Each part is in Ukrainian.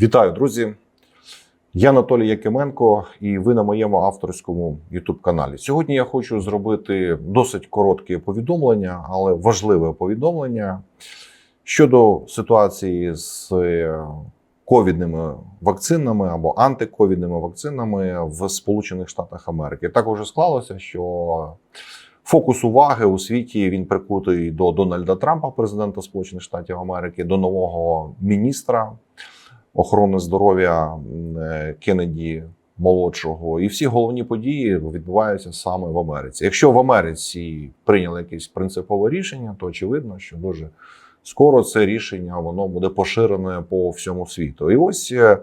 Вітаю, друзі! Я Анатолій Якименко, і ви на моєму авторському youtube каналі. Сьогодні я хочу зробити досить коротке повідомлення, але важливе повідомлення щодо ситуації з е, ковідними вакцинами або антиковідними вакцинами в Сполучених Штатах Америки. Так уже склалося, що фокус уваги у світі він прикутий до Дональда Трампа, президента Сполучених Штатів Америки, до нового міністра охорони здоров'я е, Кеннеді молодшого, і всі головні події відбуваються саме в Америці. Якщо в Америці прийняли якесь принципове рішення, то очевидно, що дуже скоро це рішення воно буде поширене по всьому світу. І ось. е,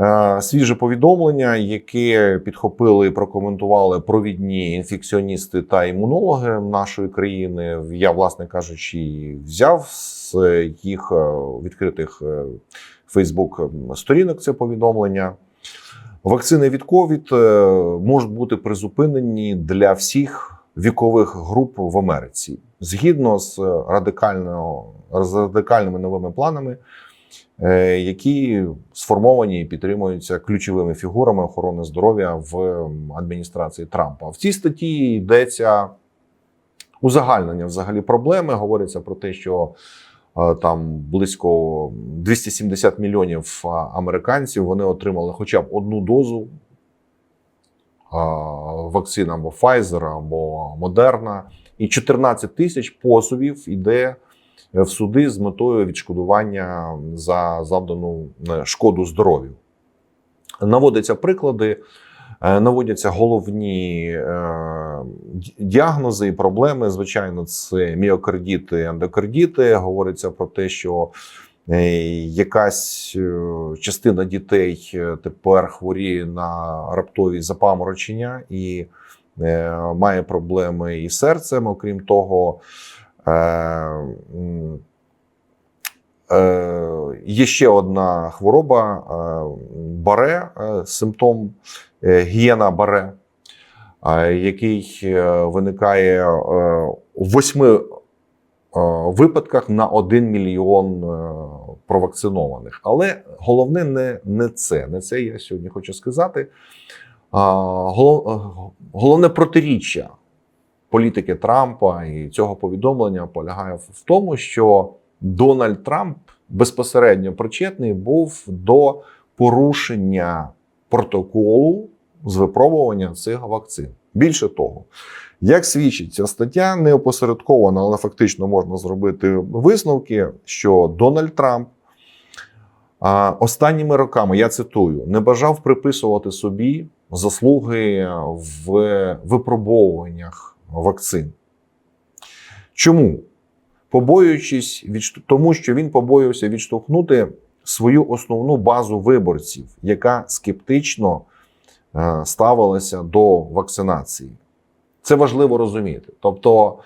е, Свіже повідомлення, яке підхопили і прокоментували провідні інфекціоністи та імунологи нашої країни. Я, власне кажучи, взяв з їх відкритих Фейсбук сторінок це повідомлення. Вакцини від ковід е, можуть бути призупинені для всіх вікових груп в Америці згідно з радикально з радикальними новими планами, е, які сформовані і підтримуються ключовими фігурами охорони здоров'я в адміністрації Трампа. В цій статті йдеться узагальнення взагалі проблеми. Говориться про те, що е, там близько 270 мільйонів американців вони отримали хоча б одну дозу а, вакцин або Pfizer, або Moderna. І 14 тисяч позовів йде в суди з метою відшкодування за завдану е, шкоду здоров'ю. Наводяться приклади, е, наводяться головні е, діагнози і проблеми. Звичайно, це міокардіти, ендокардіти. Говориться про те, що е, якась е, частина дітей е, тепер хворіє на раптові запаморочення і е, має проблеми із серцем. Окрім того, е, е, є ще одна хвороба е, баре, е, симптом е, гієна баре, е, який е, виникає е, у восьми е, випадках на 1 мільйон е, провакцинованих. Але головне не, не це. Не це я сьогодні хочу сказати. Е, Головне протиріччя політики Трампа і цього повідомлення полягає в тому, що Дональд Трамп безпосередньо причетний був до порушення протоколу з випробування цих вакцин. Більше того, як свідчить ця стаття, не опосередковано, але фактично можна зробити висновки, що Дональд Трамп останніми роками, я цитую, не бажав приписувати собі заслуги в випробовуваннях вакцин. Чому? Побоюючись від тому, що він побоювався відштовхнути свою основну базу виборців, яка скептично е, ставилася до вакцинації. Це важливо розуміти. Тобто,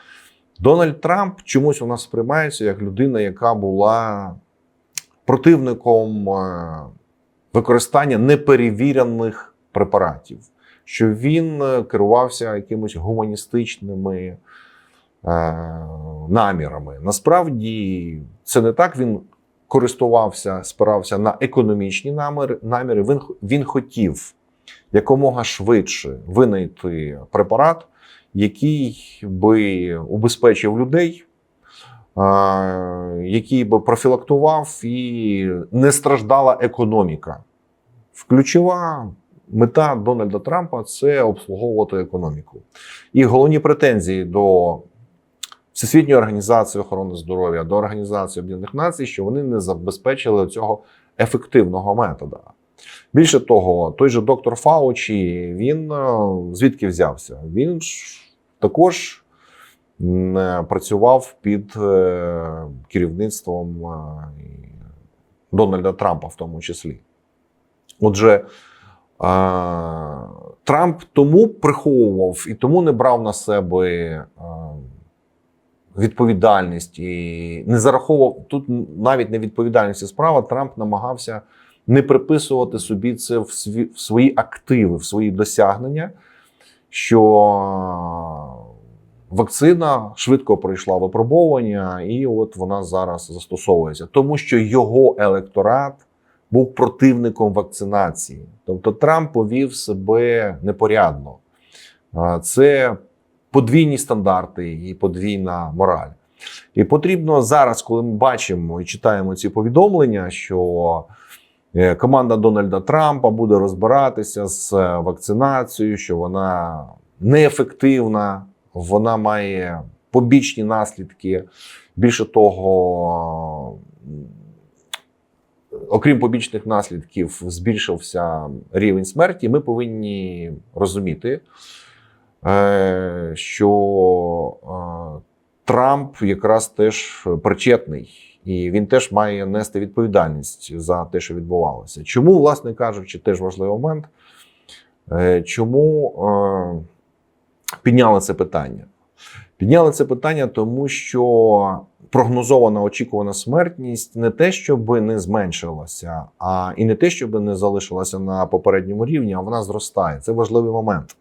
Дональд Трамп чомусь у нас сприймається як людина, яка була противником е, використання неперевірених препаратів, що він е, керувався якимось гуманістичними намірами. Насправді це не так. Він користувався, спирався на економічні наміри. наміри. Він, він хотів якомога швидше винайти препарат, який би убезпечив людей. е, Який би профілактував і не страждала економіка. Ключова мета Дональда Трампа це обслуговувати економіку. І головні претензії до Всесвітньої організації охорони здоров'я, до Організації Об'єднаних Націй, що вони не забезпечили цього ефективного метода. Більше того, той же доктор Фаучі, він е, звідки взявся? Він також е, працював під е, керівництвом Дональда Трампа, в тому числі. Отже, Трамп тому приховував і тому не брав на себе відповідальність і не зараховував тут навіть не відповідальність справа. Трамп намагався не приписувати собі це в свої активи, в свої досягнення, що вакцина швидко пройшла випробовування, і от вона зараз застосовується, тому що його електорат був противником вакцинації. Тобто Трамп повів себе непорядно. Це подвійні стандарти і подвійна мораль. І потрібно зараз, коли ми бачимо і читаємо ці повідомлення, що е, команда Дональда Трампа буде розбиратися з е, вакцинацією, що вона неефективна, вона має побічні наслідки. Більше того, окрім побічних наслідків, збільшився рівень смерті. Ми повинні розуміти, що е, Трамп якраз теж причетний, і він теж має нести відповідальність за те, що відбувалося. Чому, власне кажучи, теж важливий момент, е, чому е, підняли це питання? Підняли це питання, тому що прогнозована очікувана смертність не те, щоб не зменшилася, а і не те, щоб не залишилася на попередньому рівні, а вона зростає. Це важливий момент.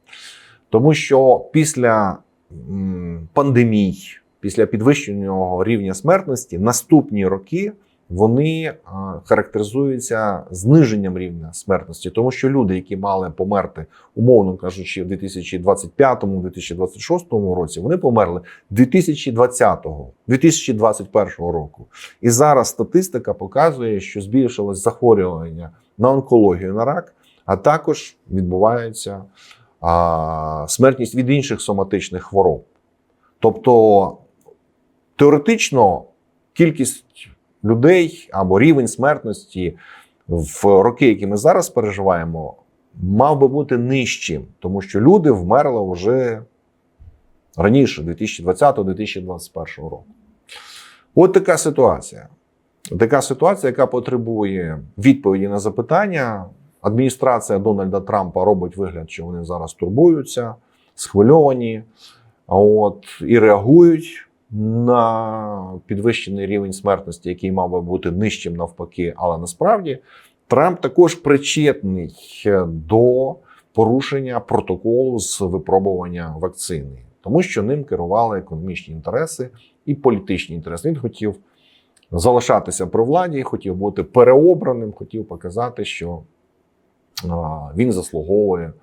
Тому що після пандемій, після підвищеного рівня смертності, наступні роки вони характеризуються зниженням рівня смертності, тому що люди, які мали померти, умовно кажучи, в 2025-2026 році, вони померли 2020-го, 2021 року. І зараз статистика показує, що збільшилось захворювання на онкологію, на рак, а також відбувається а, смертність від інших соматичних хвороб. Тобто теоретично кількість людей або рівень смертності в роки, які ми зараз переживаємо, мав би бути нижчим, тому що люди вмерли вже раніше, 2020-2021 року. От така ситуація. Така ситуація, яка потребує відповіді на запитання. Адміністрація Дональда Трампа робить вигляд, що вони зараз турбуються, схвильовані, от і реагують на підвищений рівень смертності, який мав би бути нижчим навпаки. Але насправді Трамп також причетний до порушення протоколу з випробування вакцини, тому що ним керували економічні інтереси і політичні інтереси. Він хотів залишатися при владі, хотів бути переобраним, хотів показати, що він заслуговує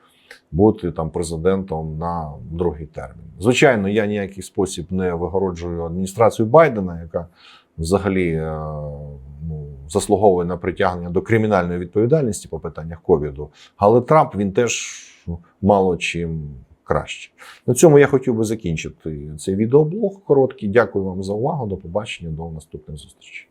бути там президентом на другий термін. Звичайно, я ніякий спосіб не вигороджую адміністрацію Байдена, яка взагалі е, ну, заслуговує на притягнення до кримінальної відповідальності по питаннях ковіду. Але Трамп він теж мало чим краще. На цьому я хотів би закінчити цей відеоблог короткий. Дякую вам за увагу. До побачення, до наступних зустрічей.